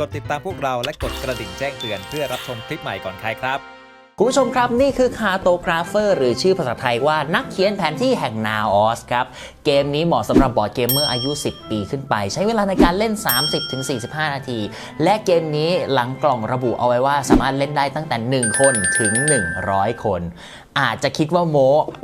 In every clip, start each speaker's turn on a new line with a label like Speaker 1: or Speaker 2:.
Speaker 1: กดติดตามพวกเราและกดกระดิ่งแจ้งเตือนเพื่อรับชมคลิปใหม่ก่อนใครครับ
Speaker 2: คุณผู้ชมครับนี่คือคาโตกราฟเฟอร์หรือชื่อภาษาไทยว่านักเขียนแผนที่แห่งนาออสครับ เกมนี้เหมาะสำหรับบอร์ดเกมเมอร์อายุ 10 ปีขึ้นไป ใช้เวลาในการเล่น 30-45 นาที และเกมนี้หลังกล่องระบุเอาไว้ว่าสามารถเล่นได้ตั้งแต่ 1 คนถึง 100 คน อาจจะคิดว่าโม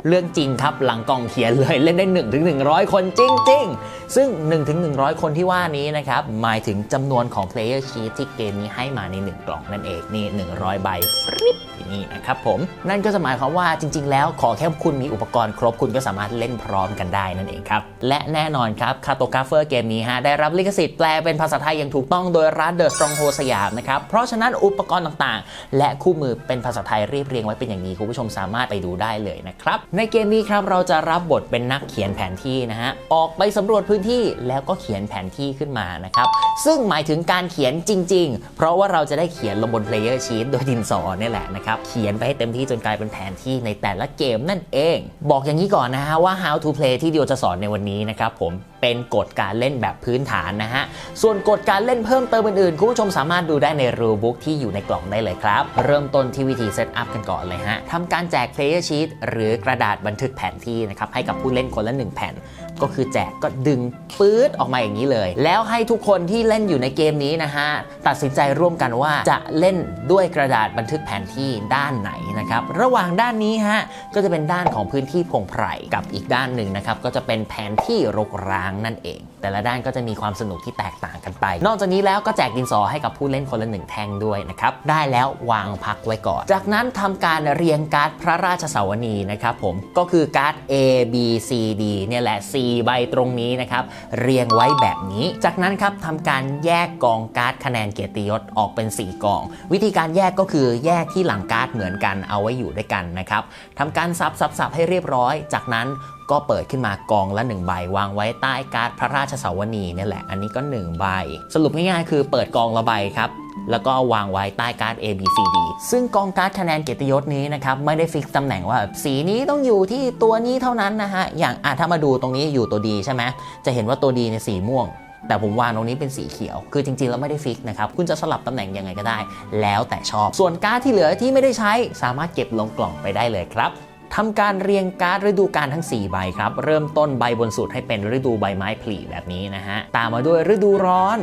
Speaker 2: เรื่องจริงครับหลังกล่องเขียนเลยเล่นได้1ถึง100 คนจริง ๆ ซึ่ง1ถึง100 คนที่ว่านี้นะครับ หมายถึงจำนวนของ Player Sheet ที่เกมนี้ให้มาใน 1 กล่องนั่นเองนี่ 100 ใบฟริปนี่นะครับผมนั่นก็จะหมายความว่าจริง ๆ แล้วขอแค่คุณมีอุปกรณ์ครบคุณก็สามารถเล่นพร้อมกันได้นั่นเองครับ และแน่นอนครับคาโตกราฟเฟอร์เกมนี้ฮะได้รับลิขสิทธิ์แปลเป็นภาษาไทยอย่างถูกต้องโดยร้าน The Stronghold สยามนะครับเพราะฉะนั้นอุปกรณ์ต่างๆ และคู่มือเป็นภาษาไทยเรียบเรียงไว้เป็นอย่างดีคุณผู้ชมสามารถไปดูได้เลยนะครับ ในเกมนี้ครับเราจะรับบทเป็นนักเขียนแผนที่นะฮะ ออกไปสำรวจพื้นที่แล้วก็เขียนแผนที่ขึ้นมานะครับ ซึ่งหมายถึงการเขียนจริง ๆ เพราะว่าเราจะได้เขียนลงบน player sheet โดยดินสอเนี่ยแหละนะครับ เขียนไปให้เต็มที่จนกลายเป็นแผนที่ในแต่ละเกมนั่นเอง บอกอย่างนี้ก่อนนะฮะว่า how to play ที่เดียวจะสอนในวันนี้นะครับผม เป็นกฎการเล่นแบบพื้นฐานนะฮะ ส่วนกฎการเล่นเพิ่มเติมอื่นๆ คุณผู้ชมสามารถดูได้ในรูบุ๊กที่อยู่ในกล่องได้เลยครับ เริ่มต้นที่วิธีเซตอัพกันก่อนเลยฮะทำการแจก player sheet หรือกระดาษบันทึกแผนที่นะครับให้กับผู้เล่นคนละ 1 แผ่น ก็คือแจกก็ดึงปื๊ดออกมาอย่างนี้เลย แล้วให้ทุกคนที่เล่นอยู่ในเกมนี้นะฮะตัดสินใจร่วมกันว่าจะเล่นด้วยกระดาษบันทึกแผนที่ด้านไหนนะครับระหว่างด้านนี้ฮะก็จะเป็นด้านของพื้นที่พงไพรกับอีกด้านหนึ่งนะครับก็จะเป็นแผนที่รกร้างนั่นเอง แต่ละด้านก็จะมีความสนุกที่แตกต่างกันไป นอกจากนี้แล้วก็แจกดินสอให้กับผู้เล่นคนละหนึ่งแท่งด้วยนะครับได้แล้ววางพักไว้ก่อน จากนั้นทำการเรียงการ์ดพระราชสวนีนะครับผมก็คือการ์ด A B C D เนี่ยแหละ C 4 ใบตรงนี้นะครับ เรียงไว้แบบนี้ จากนั้นครับทำการแยกกองการ์ดคะแนนเกียรติยศออกเป็น 4กอง วิธีการแยกก็คือแยกที่หลังการ์ดเหมือนกันเอาไว้อยู่ด้วยกันนะครับทำการซับซับซับให้เรียบร้อย จากนั้นก็เปิดขึ้นมากองละ1ใบวางไว้ใต้การ์ดพระราชสวนีนี่แหละ อันนี้ก็1ใบสรุปง่ายๆ คือเปิดกองละใบครับ แล้วก็วางไว้ใต้การ์ด A B C D ซึ่งกองการ์ดคะแนนเกียรติยศนี้นะครับไม่ได้ฟิกตำแหน่งว่าสีนี้ต้องอยู่ที่ตัวนี้เท่านั้นนะฮะอย่างอะถ้ามาดูตรงนี้อยู่ตัวดีใช่ไหมจะเห็นว่าตัวดีในสีม่วงแต่ผมวางตรงนี้เป็นสีเขียว คือจริงๆ แล้วไม่ได้ฟิกนะครับ คุณจะสลับตำแหน่งยังไงก็ได้ แล้วแต่ชอบ ส่วนการ์ดที่เหลือที่ไม่ได้ใช้สามารถเก็บลงกล่องไปได้เลยครับ ทำการเรียงการ์ดฤดูกาลทั้ง 4 ใบครับ เริ่มต้นใบบนสุดให้เป็นฤดูใบไม้ผลิแบบนี้นะฮะ ตามมาด้วยฤดูร้อน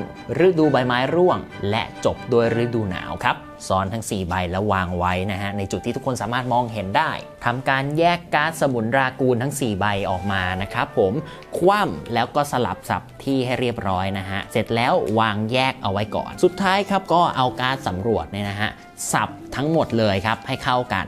Speaker 2: ฤดูใบไม้ร่วง และจบด้วยฤดูหนาวครับซ้อนทั้ง 4 ใบแล้ววางไว้นะฮะ ในจุดที่ทุกคนสามารถมองเห็นได้ทำการแยกการ์ดสมุนรากูลทั้ง 4 ใบออกมานะครับผมคว่ำแล้วก็สลับสับที่ให้เรียบร้อยนะฮะ เสร็จแล้ววางแยกเอาไว้ก่อน สุดท้ายครับก็เอาการ์ดสำรวจเนี่ยนะฮะสับทั้งหมดเลยครับให้เข้ากัน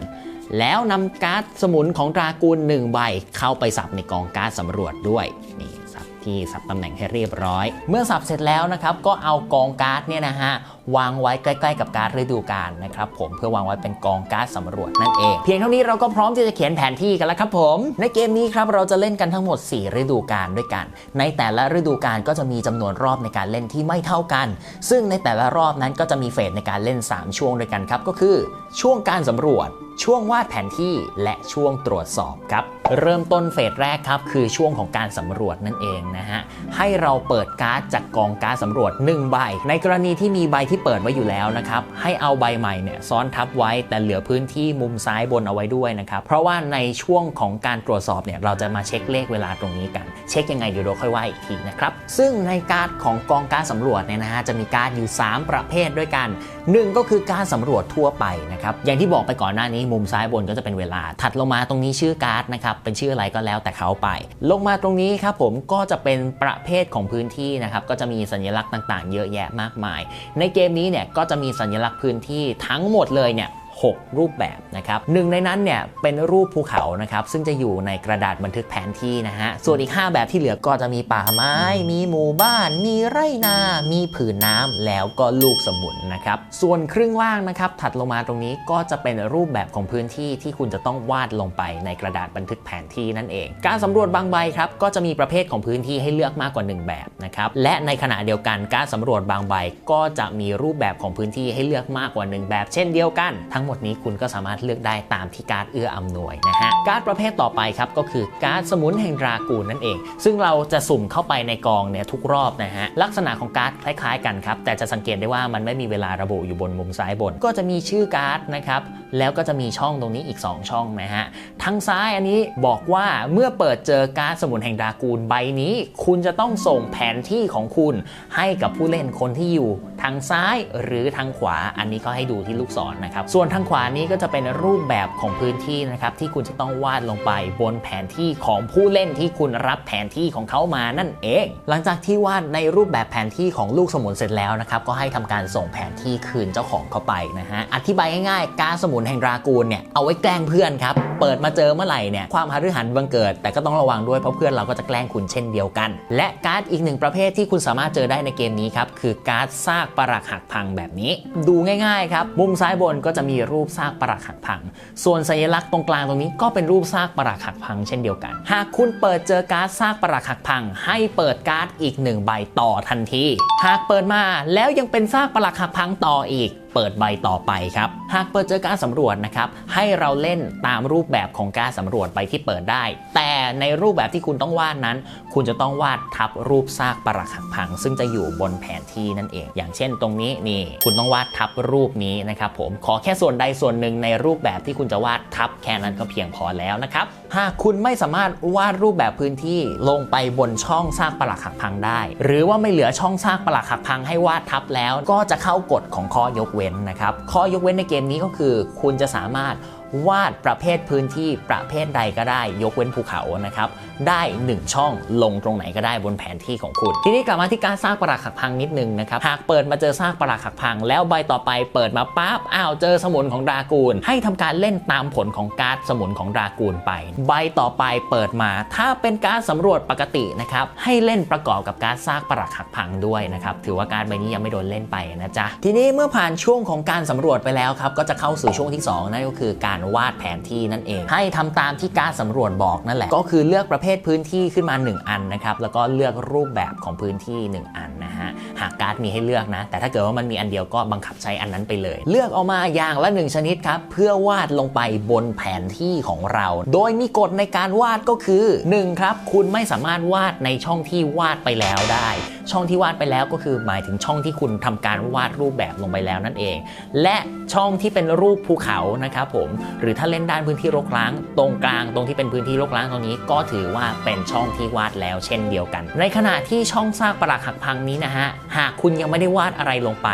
Speaker 2: แล้วนำการ์ดสมุนของตรากูล1ใบเข้าไปสับในกองการ์ดสำรวจด้วยนี่สับที่สับตำแหน่งให้เรียบร้อย เมื่อสับเสร็จแล้วนะครับก็เอากองการ์ดเนี่ยนะฮะวางไว้ใกล้ๆกับการ์ดฤดูกาลนะครับผมเพื่อวางไว้เป็นกองการ์ดสำรวจนั่นเอง เพียงเท่านี้เราก็พร้อมที่จะเขียนแผนที่กันแล้วครับผม ในเกมนี้ครับเราจะเล่นกันทั้งหมด 4 ฤดูกาลด้วยกัน ในแต่ละฤดูกาลก็จะมีจำนวนรอบในการเล่นที่ไม่เท่ากัน ซึ่งในแต่ละรอบนั้นก็จะมีเฟสในการเล่น 3 ช่วงด้วยกันครับก็คือ ช่วงการสำรวจ ช่วงวาดแผนที่และช่วงตรวจสอบครับ เริ่มต้นเฟสแรกครับ คือช่วงของการสำรวจนั่นเองนะฮะ ให้เราเปิดการ์ดจากกองการ์ดสำรวจ 1 ใบ ในกรณีที่มีใบที่เปิดไว้อยู่แล้วนะครับ ให้เอาใบใหม่เนี่ยซ้อนทับไว้แต่เหลือพื้นที่มุมซ้ายบนเอาไว้ด้วยนะครับ เพราะว่าในช่วงของการตรวจสอบเนี่ยเราจะมาเช็คเลขเวลาตรงนี้กัน เช็คยังไงเดี๋ยวเราค่อยว่าอีกทีนะครับ ซึ่งในการ์ดของกองการ์ดสำรวจเนี่ยนะฮะจะมีการ์ดอยู่ 3 ประเภทด้วยกันหนึ่งก็คือการสำรวจทั่วไปนะครับ อย่างที่บอกไปก่อนหน้านี้มุมซ้ายบนก็จะเป็นเวลา ถัดลงมาตรงนี้ชื่อการ์ดนะครับ เป็นชื่ออะไรก็แล้วแต่เขาไป ลงมาตรงนี้ครับผมก็จะเป็นประเภทของพื้นที่นะครับ ก็จะมีสัญลักษณ์ต่างๆ เยอะแยะมากมาย ในเกมนี้เนี่ยก็จะมีสัญลักษณ์พื้นที่ทั้งหมดเลยเนี่ย 6 รูปแบบนะครับหนึ่งในนั้นเนี่ยเป็นรูปภูเขานะครับซึ่งจะอยู่ในกระดาษบันทึกแผนที่นะฮะส่วนอีก 5 แบบที่เหลือก็จะมีป่าไม้ มีหมู่บ้าน มีไร่นา มีผืนน้ำแล้วก็ลูกสมุนนะครับส่วนครึ่งล่างนะครับถัดลงมาตรงนี้ก็จะเป็นรูปแบบของพื้นที่ที่คุณจะต้องวาดลงไปในกระดาษบันทึกแผนที่นั่นเอง การสำรวจบางใบครับก็จะมีประเภทของพื้นที่ให้เลือกมากกว่า 1 แบบนะครับและในขณะเดียวกันการสำรวจบางใบก็จะมีรูปแบบของพื้นที่ให้เลือกมากกว่า 1 แบบ เช่นเดียวกันทั้งหมดหมดนี้คุณก็สามารถเลือกได้ตามที่การ์ดเอื้ออำนวยนะฮะการ์ดประเภทต่อไปครับก็คือการ์ดสมุนแห่งดรากูนั่นเอง ซึ่งเราจะสุ่มเข้าไปในกองเนี่ยทุกรอบนะฮะลักษณะของการ์ดคล้ายๆ กันครับแต่จะสังเกตได้ว่ามันไม่มีเวลาระบุอยู่บนมุมซ้ายบน ก็จะมีชื่อการ์ดนะครับ แล้วก็จะมีช่องตรงนี้อีก 2 ช่องนะฮะ ทางซ้ายอันนี้บอกว่าเมื่อเปิดเจอการ์ดสมุนแห่งดากูลใบนี้ คุณจะต้องส่งแผนที่ของคุณให้กับผู้เล่นคนที่อยู่ทางซ้ายหรือทางขวา อันนี้ก็ให้ดูที่ลูกศรนนะครับ ส่วนทางขวานี้ก็จะเป็นรูปแบบของพื้นที่นะครับที่คุณจะต้องวาดลงไปบนแผนที่ของผู้เล่นที่คุณรับแผนที่ของเขามานั่นเอง หลังจากที่วาดในรูปแบบแผนที่ของลูกสมุนเสร็จแล้วนะครับก็ให้ทำการส่งแผนที่คืนเจ้าของเขาไปนะฮะ อธิบายง่ายๆการสมุนแห่งรากูลเนี่ยเอาไว้แกล้งเพื่อนครับ เปิดมาเจอเมื่อไหร่เนี่ยความหฤหันบังเกิด แต่ก็ต้องระวังด้วยเพราะเพื่อนเราก็จะแกล้งคุณเช่นเดียวกัน และการ์ดอีกหนึ่งประเภทที่คุณสามารถเจอได้ในเกมนี้ครับคือการ์ดซากปรักหักพังแบบนี้ ดูง่ายๆครับมุมซ้ายบนก็จะมีรูปซากปรักหักพัง ส่วนสัญลักษณ์ตรงกลางตรงนี้ก็เป็นรูปซากปรักหักพังเช่นเดียวกัน หากคุณเปิดเจอการ์ดซากปรักหักพัง ให้เปิดการ์ดอีกหนึ่งใบต่อทันที หากเปิดมาแล้วยังเป็นซากปรักหักพังต่ออีก เปิดใบต่อไปครับ หากเปิดเจอการสำรวจนะครับให้เราเล่นตามรูปแบบของการสำรวจใบที่เปิดได้ แต่ในรูปแบบที่คุณต้องวาดนั้น คุณจะต้องวาดทับรูปซากปรักหักพัง ซึ่งจะอยู่บนแผนที่นั่นเอง อย่างเช่นตรงนี้นี่คุณต้องวาดทับรูปนี้นะครับผมขอแค่ส่วนใดส่วนหนึ่งในรูปแบบที่คุณจะวาดทับแค่นั้นก็เพียงพอแล้วนะครับหากคุณไม่สามารถวาดรูปแบบพื้นที่ลงไปบนช่องซากปรักหักพังได้ หรือว่าไม่เหลือช่องซากปรักหักพังให้วาดทับแล้ว ก็จะเข้ากฎของข้อยกเว้นนะครับ ข้อยกเว้นในเกมนี้ก็คือ คุณจะสามารถวาดประเภทพื้นที่ประเภทใดก็ได้ ยกเว้นภูเขานะครับ ได้ 1 ช่องลงตรงไหนก็ได้บนแผนที่ของคุณ ทีนี้กลับมาที่การสร้างปรักหักพังนิดนึงนะครับหากเปิดมาเจอซากปรักหักพัง แล้วใบต่อไปเปิดมาปั๊บอ้าวเจอสมุนของดรากูล ให้ทำการเล่นตามผลของการ์ดสมุนของดรากูลไป ใบต่อไปเปิดมา ถ้าเป็นการสำรวจปกตินะครับให้เล่นประกอบกับการสร้างปรักหักพังด้วยนะครับถือว่าการใบนี้ยังไม่โดนเล่นไปนะจ๊ะทีนี้เมื่อผ่านช่วงของการสำรวจไปแล้วครับก็จะเข้าสู่ช่วงที่สองนั่นก็คือการวาดแผนที่นั่นเอง ให้ทำตามที่การดสำรวจบอกนั่นแหละก็คือเลือกประเภทพื้นที่ขึ้นมา 1 อันนะครับ แล้วก็เลือกรูปแบบของพื้นที่ 1 อันนะฮะ หากการ์ดมีให้เลือกนะ แต่ถ้าเกิดว่ามันมีอันเดียวก็บังคับใช้อันนั้นไปเลย เลือกเอามาอย่างละ 1 ชนิดครับ เพื่อวาดลงไปบนแผนที่ของเรา โดยมีกฎในการวาดก็คือ 1 ครับ คุณไม่สามารถวาดในช่องที่วาดไปแล้วได้ ช่องที่วาดไปแล้วก็คือหมายถึงช่องที่คุณทำการวาดรูปแบบลงไปแล้วนั่นเอง และช่องที่เป็นรูปภูเขานะครับผม หรือถ้าเล่นด้านพื้นที่รกร้าง ตรงกลางตรงที่เป็นพื้นที่รกร้างตรงนี้ก็ถือว่าว่าเป็นช่องที่วาดแล้วเช่นเดียวกัน ในขณะที่ช่องซากปรักหักพังนี้นะฮะหากคุณยังไม่ได้วาดอะไรลงไป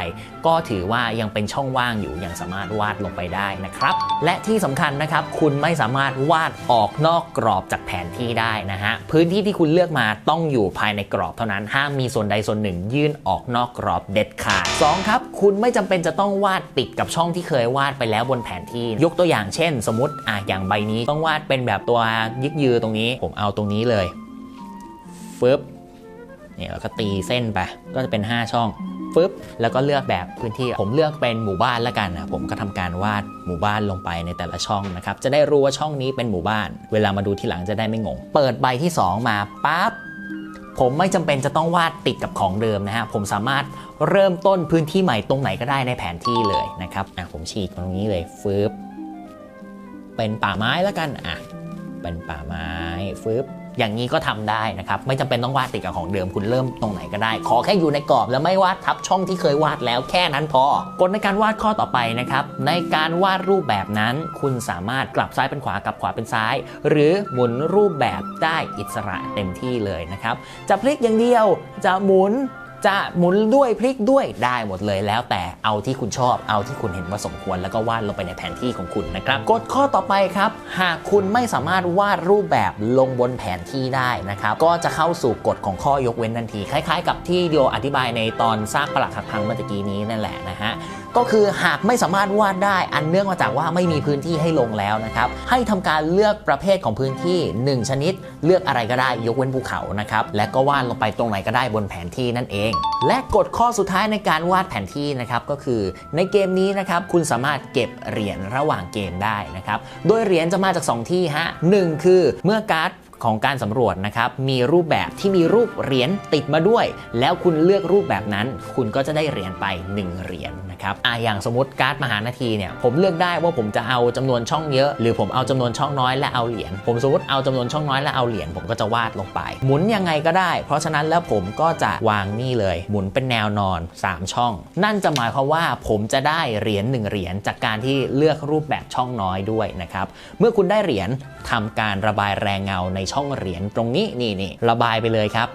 Speaker 2: ก็ถือว่ายังเป็นช่องว่างอยู่ยังสามารถวาดลงไปได้นะครับ และที่สำคัญนะครับ คุณไม่สามารถวาดออกนอกกรอบจากแผนที่ได้นะฮะพื้นที่ที่คุณเลือกมาต้องอยู่ภายในกรอบเท่านั้นห้ามมีส่วนใดส่วนหนึ่ง ยื่นออกนอกกรอบเด็ดขาดสองครับคุณไม่จำเป็นจะต้องวาดติดกับช่องที่เคยวาดไปแล้วบนแผนที่ ยกตัวอย่างเช่น สมมติอะอย่างใบนี้ต้องวาดเป็นแบบตัวยึกยือตรงนี้ ผมเอาตรงนี้เลยฟึบเนี่ยแล้วก็ตีเส้นไปก็จะเป็น 5 ช่อง ฟึบแล้วก็เลือกแบบพื้นที่ ผมเลือกเป็นหมู่บ้านแล้วกันนะผมก็ทำการวาดหมู่บ้านลงไปในแต่ละช่องนะครับจะได้รู้ว่าช่องนี้เป็นหมู่บ้าน เวลามาดูทีหลังจะได้ไม่งง เปิดใบที่ 2 มาปั๊บผมไม่จำเป็นจะต้องวาดติดกับของเดิมนะฮะ ผมสามารถเริ่มต้นพื้นที่ใหม่ตรงไหนก็ได้ในแผนที่เลยนะครับอะผมฉีกตรงนี้เลยฟึบเป็นป่าไม้แล้วกันอะเป็นป่าไม้ฟึบ อย่างนี้ก็ทำได้นะครับ ไม่จำเป็นต้องวาดติดกับของเดิมคุณเริ่มตรงไหนก็ได้ ขอแค่อยู่ในกรอบแล้วไม่วาดทับช่องที่เคยวาดแล้วแค่นั้นพอกฎในการวาดข้อต่อไปนะครับในการวาดรูปแบบนั้นคุณสามารถกลับซ้ายเป็นขวากลับขวาเป็นซ้าย หรือหมุนรูปแบบได้อิสระเต็มที่เลยนะครับจะพลิกอย่างเดียวจะหมุน จะหมุนด้วยพลิกด้วยได้หมดเลยแล้วแต่เอาที่คุณชอบเอาที่คุณเห็นว่าสมควร แล้วก็วาดลงไปในแผนที่ของคุณนะครับกฎข้อต่อไปครับ หากคุณไม่สามารถวาดรูปแบบลงบนแผนที่ได้นะครับก็จะเข้าสู่กฎของข้อยกเว้นทันที คล้าย ๆ กับที่เดียวอธิบายในตอนซากปลักหักพังเมื่อกี้นี้นั่นแหละนะฮะ ก็คือหากไม่สามารถวาดได้อันเนื่องมาจากว่าไม่มีพื้นที่ให้ลงแล้วนะครับ ให้ทำการเลือกประเภทของพื้นที่ 1 ชนิด เลือกอะไรก็ได้ยกเว้นภูเขานะครับ และก็วาดลงไปตรงไหนก็ได้บนแผนที่นั่นเอง และกฎข้อสุดท้ายในการวาดแผนที่นะครับก็คือในเกมนี้นะครับคุณสามารถเก็บเหรียญระหว่างเกมได้นะครับ โดยเหรียญจะมาจาก 2 ที่ฮะหนึ่งคือเมื่อการ์ดของการสำรวจนะครับมีรูปแบบที่มีรูปเหรียญติดมาด้วย แล้วคุณเลือกรูปแบบนั้น คุณก็จะได้เหรียญไป 1 เหรียญนะครับอะอย่างสมมติการ์ดมหานาทีเนี่ยผมเลือกได้ว่าผมจะเอาจำนวนช่องเยอะ หรือผมเอาจำนวนช่องน้อยและเอาเหรียญผมสมมติเอาจำนวนช่องน้อยและเอาเหรียญผมก็จะวาดลงไป หมุนยังไงก็ได้ เพราะฉะนั้นแล้วผมก็จะวางนี่เลย หมุนเป็นแนวนอน 3 ช่อง นั่นจะหมายความว่าผมจะได้เหรียญ1เหรียญจากการที่เลือกรูปแบบช่องน้อยด้วยนะครับเมื่อคุณได้เหรียญทำการระบายแรงเงาในช่องเหรียญตรงนี้นี่นี่ระบายไปเลยครับ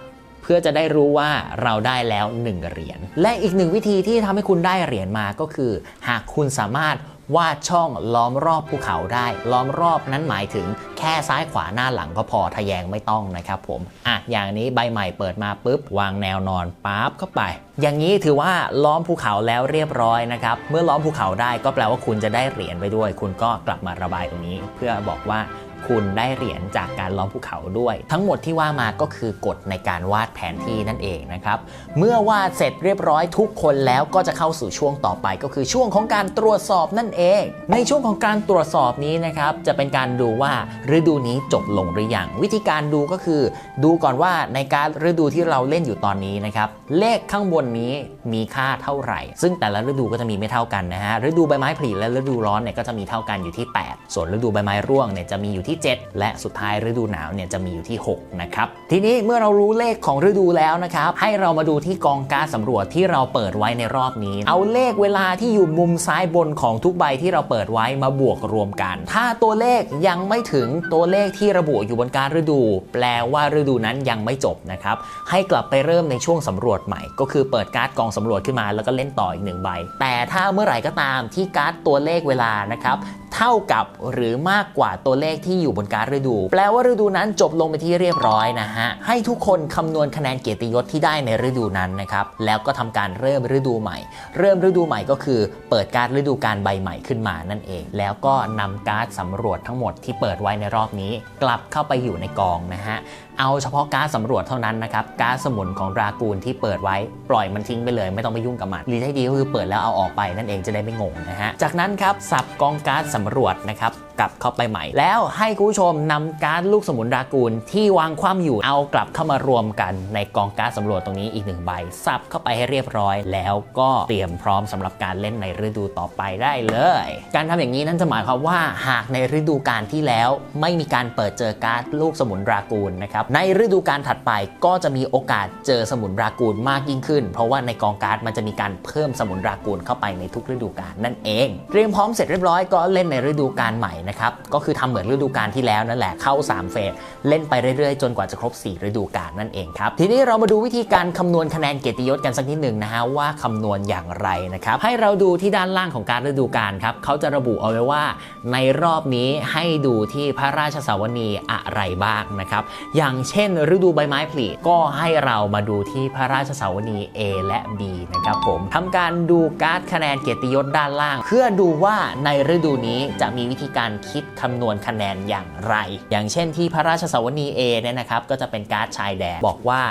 Speaker 2: พื่อจะได้รู้ว่าเราได้แล้ว 1 เหรียญ และอีกหนึ่งวิธีที่ทำให้คุณได้เหรียญมาก็คือ หากคุณสามารถวาดช่องล้อมรอบภูเขาได้ ล้อมรอบนั้นหมายถึงแค่ซ้ายขวาหน้าหลังก็พอทะแยงไม่ต้องนะครับผม อะ อย่างนี้ใบใหม่เปิดมาปุ๊บ วางแนวนอนปั๊บเข้าไป อย่างนี้ถือว่าล้อมภูเขาแล้วเรียบร้อยนะครับ เมื่อล้อมภูเขาได้ก็แปลว่าคุณจะได้เหรียญไปด้วย คุณก็กลับมาระบายตรงนี้ เพื่อบอกว่า คุณได้เหรียญจากการล้อมภูเขาด้วย ทั้งหมดที่ว่ามาก็คือกฎในการวาดแผนที่นั่นเองนะครับ เมื่อวาดเสร็จเรียบร้อยทุกคนแล้วก็จะเข้าสู่ช่วงต่อไป ก็คือช่วงของการตรวจสอบนั่นเอง ในช่วงของการตรวจสอบนี้นะครับจะเป็นการดูว่าฤดูนี้จบลงหรือยังวิธีการดูก็คือ ดูก่อนว่าในการฤดูที่เราเล่นอยู่ตอนนี้นะครับเลขข้างบนนี้มีค่าเท่าไหร่ ซึ่งแต่ละฤดูก็จะมีไม่เท่ากันนะฮะฤดูใบไม้ผลิและฤดูร้อนเนี่ยก็จะมีเท่ากันอยู่ที่ 8 ส่วนฤดูใบไม้ร่วงเนี่ยจะมีอยู่ที่7 และสุดท้ายฤดูหนาวเนี่ยจะมีอยู่ที่ 6 นะครับ ทีนี้เมื่อเรารู้เลขของฤดูแล้วนะครับ ให้เรามาดูที่กองการสำรวจที่เราเปิดไว้ในรอบนี้ เอาเลขเวลาที่อยู่มุมซ้ายบนของทุกใบที่เราเปิดไว้มาบวกรวมกัน ถ้าตัวเลขยังไม่ถึงตัวเลขที่ระบุอยู่บนการฤดู แปลว่าฤดูนั้นยังไม่จบนะครับ ให้กลับไปเริ่มในช่วงสำรวจใหม่ ก็คือเปิดการ์ดกองสำรวจขึ้นมาแล้วก็เล่นต่ออีกหนึ่งใบ แต่ถ้าเมื่อไหร่ก็ตามที่การ์ดตัวเลขเวลานะครับเท่ากับหรือมากกว่าตัวเลขที่อยู่บนการฤดู แปลว่าฤดูนั้นจบลงไปที่เรียบร้อยนะฮะ ให้ทุกคนคำนวณคะแนนเกียรติยศที่ได้ในฤดูนั้นนะครับ แล้วก็ทำการเริ่มฤดูใหม่ เริ่มฤดูใหม่ก็คือ เปิดการฤดูการใบใหม่ขึ้นมานั่นเอง แล้วก็นำการ์ดสำรวจทั้งหมดที่เปิดไว้ในรอบนี้ กลับเข้าไปอยู่ในกองนะฮะ เอาเฉพาะก๊ารดสำรวจเท่านั้นนะครับก๊ารดสมุนของดรากูลที่เปิดไว้ปล่อยมันทิ้งไปเลย ไม่ต้องไปยุ่งกับมันหรือที่ดีก็คือเปิดแล้วเอาออกไปนั่นเองจะได้ไม่งงนะฮะจากนั้นครับสับกองก๊ารดสำรวจนะครับกลับเข้าไปใหม่ แล้วให้คุณผู้ชมนำก๊ารดลูกสมุนดรากูลที่วางคว่ำอยู่เอากลับเข้ามารวมกันในกองก๊ารดสำรวจตรงนี้อีกหนึ่งใบสับเข้าไปให้เรียบร้อย แล้วก็เตรียมพร้อมสำหรับการเล่นในฤดูต่อไปได้เลย การทำอย่างนี้นั่นจะหมายความว่าหากในฤดูกาลที่แล้ว ไม่มีการเปิดเจอก๊าร์ดลูกสมุนดรากูลนะครับในฤดูกาลถัดไปก็จะมีโอกาสเจอสมุนรากูลมากยิ่งขึ้น เพราะว่าในกองการ์ดมันจะมีการเพิ่มสมุนรากูลเข้าไปในทุกฤดูกาลนั่นเอง เตรียมพร้อมเสร็จเรียบร้อยก็เล่นในฤดูกาลใหม่นะครับก็คือทำเหมือนฤดูกาลที่แล้วนั่นแหละเข้า 3 เฟสเล่นไปเรื่อยๆ จนกว่าจะครบ 4 ฤดูกาลนั่นเองครับทีนี้เรามาดูวิธีการคำนวณคะแนนเกียรติยศกันสักนิดหนึ่งนะฮะว่าคำนวณอย่างไรนะครับให้เราดูที่ด้านล่างของการฤดูกาลครับเขาจะระบุเอาไว้ว่า ในรอบนี้ให้ดูที่พระราชสาวนีอะไรบ้างนะครับอย่างเช่น ฤดูใบไม้ผลิก็ให้เรามาดูที่พระราชสาวนี A และ B นะครับผมทำการดูการ์ดคะแนนเกียรติยศด้านล่าง เพื่อดูว่าในฤดูนี้จะมีวิธีการคิดคำนวณคะแนนอย่างไร อย่างเช่นที่พระราชสาวนี A เนี่ยนะครับก็จะเป็นการ์ดชายแดนบอกว่า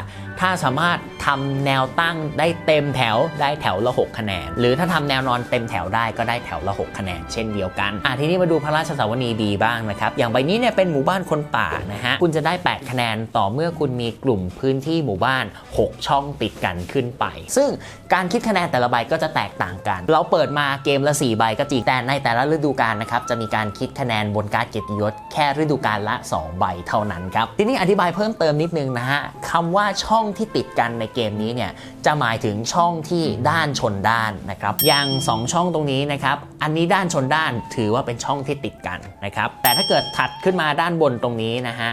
Speaker 2: ถ้าสามารถทำแนวตั้งได้เต็มแถวได้แถวละ 6 คะแนน หรือถ้าทำแนวนอนเต็มแถวได้ก็ได้แถวละ 6 คะแนน เช่นเดียวกันอะทีนี้มาดูพระราชสาวนีดีบ้างนะครับอย่างใบนี้เนี่ยเป็นหมู่บ้านคนป่านะฮะคุณจะได้ 8 คะแนนต่อเมื่อคุณมีกลุ่มพื้นที่หมู่บ้าน 6 ช่องติดกันขึ้นไป ซึ่งการคิดคะแนนแต่ละใบก็จะแตกต่างกัน เราเปิดมาเกมละ 4 ใบก็จริง แต่ในแต่ละฤดูกาลนะครับ จะมีการคิดคะแนนบนการเกียรติยศแค่ฤดูกาลละ 2 ใบเท่านั้นครับ ทีนี้อธิบายเพิ่มเติมนิดนึงนะฮะคำว่าช่องที่ติดกันในเกมนี้เนี่ยจะหมายถึงช่องที่ด้านชนด้านนะครับ อย่าง 2 ช่องตรงนี้นะครับ อันนี้ด้านชนด้านถือว่าเป็นช่องที่ติดกันนะครับ แต่ถ้าเกิดถัดขึ้นมาด้านบนตรงนี้นะฮะ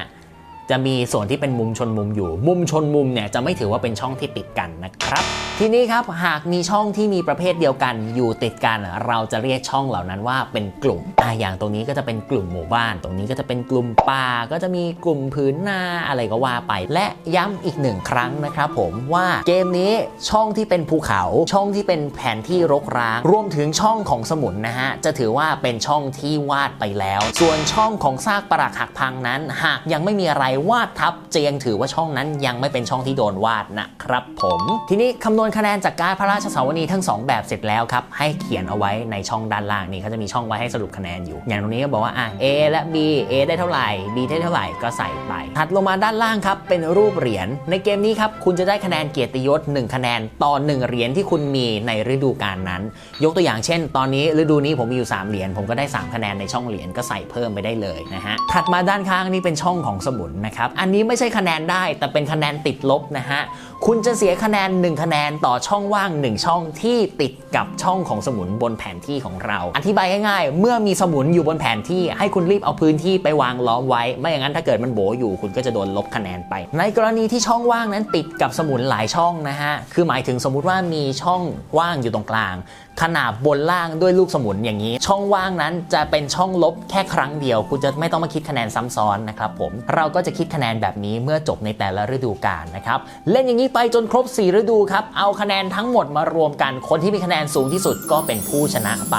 Speaker 2: จะมีส่วนที่เป็นมุมชนมุมอยู่ มุมชนมุมเนี่ยจะไม่ถือว่าเป็นช่องที่ติดกันนะครับ ทีนี้ครับหากมีช่องที่มีประเภทเดียวกันอยู่ติดกัน เราจะเรียกช่องเหล่านั้นว่าเป็นกลุ่มอ่อย่างตรงนี้ก็จะเป็นกลุ่มหมู่บ้าน ตรงนี้ก็จะเป็นกลุ่มป่าก็จะมีกลุ่มพื้นนาอะไรก็ว่าไป และย้ำอีกหนึ่งครั้งนะครับผมว่าเกมนี้ช่องที่เป็นภูเขา ช่องที่เป็นแผนที่รกร้าง รวมถึงช่องของสมุนนะฮะจะถือว่าเป็นช่องที่วาดไปแล้ว ส่วนช่องของซากปรักหักพังนั้น หากยังไม่มีอะไรวาดทับจะยังถือว่าช่องนั้นยังไม่เป็นช่องที่โดนวาดนะครับผม ทีนี้คำนวณคะแนนจากการพระราชสาวนีทั้ง 2 แบบเสร็จแล้วครับ ให้เขียนเอาไว้ในช่องด้านล่างนี่เขาจะมีช่องไว้ให้สรุปคะแนนอยู่ อย่างตรงนี้ก็บอกว่าอะ A และ B A ได้เท่าไหร่ B ได้เท่าไหร่ก็ใส่ไป ถัดลงมาด้านล่างครับเป็นรูปเหรียญในเกมนี้ครับคุณจะได้คะแนนเกียรติยศ 1 คะแนนต่อ1เหรียญที่คุณมีในฤดูกาลนั้น ยกตัวอย่างเช่น ตอนนี้ฤดูนี้ผมมีอยู่ 3 เหรียญผมก็ได้ 3 คะแนนในช่องเหรียญก็ใส่เพิ่มไปได้เลยนะฮะถัดมาด้านข้างนี่เป็นช่องของสมุนนะครับ อันนี้ไม่ใช่คะแนนได้แต่เป็นคะแนนติดลบนะฮะ คุณจะเสียคะแนน 1 คะแนนต่อช่องว่าง 1 ช่องที่ติดกับช่องของสมุนบนแผนที่ของเรา อธิบายง่ายๆ เมื่อมีสมุนอยู่บนแผนที่ ให้คุณรีบเอาพื้นที่ไปวางล้อมไว้ ไม่อย่างนั้นถ้าเกิดมันโบอยู่ คุณก็จะโดนลบคะแนนไป ในกรณีที่ช่องว่างนั้นติดกับสมุนหลายช่องนะฮะ คือหมายถึงสมมุติว่ามีช่องว่างอยู่ตรงกลาง ขนาบบนล่างด้วยลูกสมุนอย่างนี้ ช่องว่างนั้นจะเป็นช่องลบแค่ครั้งเดียว คุณจะไม่ต้องมาคิดคะแนนซ้ำซ้อนนะครับผมเราก็จะคิดคะแนนแบบนี้เมื่อจบในแต่ละฤดูกาลนะครับเล่นอย่างนี้ไปจนครบ 4 ฤดูครับเอาคะแนนทั้งหมดมารวมกัน คนที่มีคะแนนสูงที่สุดก็เป็นผู้ชนะไป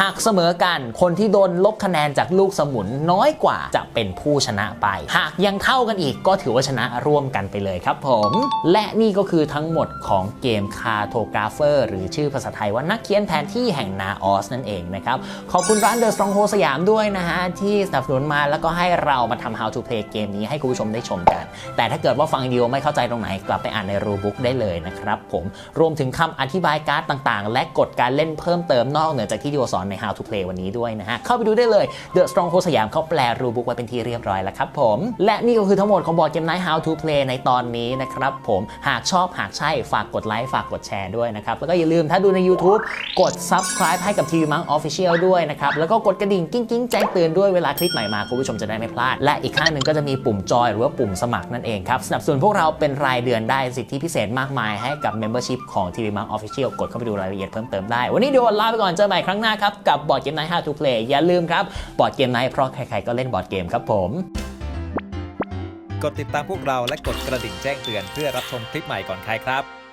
Speaker 2: หากเสมอกันคนที่โดนลบคะแนนจากลูกสมุนน้อยกว่าจะเป็นผู้ชนะไป หากยังเท่ากันอีกก็ถือว่าชนะร่วมกันไปเลยครับผม และนี่ก็คือทั้งหมดของเกมคาโทกราเฟอร์หรือชื่อภาษาไทยว่านักเขียนแผนที่แห่งนาออสนั่นเองนะครับ ขอบคุณร้าน The Stronghold สยามด้วยนะฮะ ที่สนับสนุนมาแล้วก็ให้เรามาทำ How to Play เกมนี้ให้คุณผู้ชมได้ชมกัน แต่ถ้าเกิดว่าฟังดีโอไม่เข้าใจตรงไหน กลับไปอ่านในรูบุ๊กได้เลยนะครับผมรวมถึงคำอธิบายการ์ดต่างๆ และกฎการเล่นเพิ่มเติมนอกเหนือจากที่ดีโอสอนใน How to Play วันนี้ด้วยนะฮะเข้าไปดูได้เลย The Stronghold สยามเขาแปลรูบุ๊กไว้เป็นที่เรียบร้อยแล้วครับผมและนี่ก็คือทั้งหมดของบอร์ดเกมไนท์ How to Play ในตอนนี้นะครับผมหากชอบหากใช่ฝากกดไลค์ฝากกดแชร์ด้วยนะครับแล้วก็อย่าลืมถ้าดูใน YouTube กด Subscribe ให้กับทีวีมัง Official ด้วยนะครับ แล้วก็กดกระดิ่งกิ้งกิ้งแจ้งเตือนด้วยเวลาคลิปใหม่มา คุณผู้ชมจะได้ไม่พลาด และอีกข้างหนึ่งก็จะมีปุ่มจอยหรือว่าปุ่มสมัครนั่นเองครับ สนับสนุนพวกเราเป็นรายเดือนได้สิทธิพิเศษมากมายให้กับ Membership ของ TV m a r k Official กดเข้าไปดูรายละเอียดเพิ่มเติมได้ วันนี้เดี๋ยวลาไปก่อนเจอใหม่ครั้งหน้าครับกับบอร์ดเกมไนท์ How to Play อย่าลืมครับบอร์ดเกมไนท์เพราะใครๆก็เล่นบอร์ดเกมครับผม
Speaker 1: กดติดตามพวกเราและกดกระดิ่งแจ้งเตือนเพื่อรับชมคลิปใหม่ก่อนใครครับ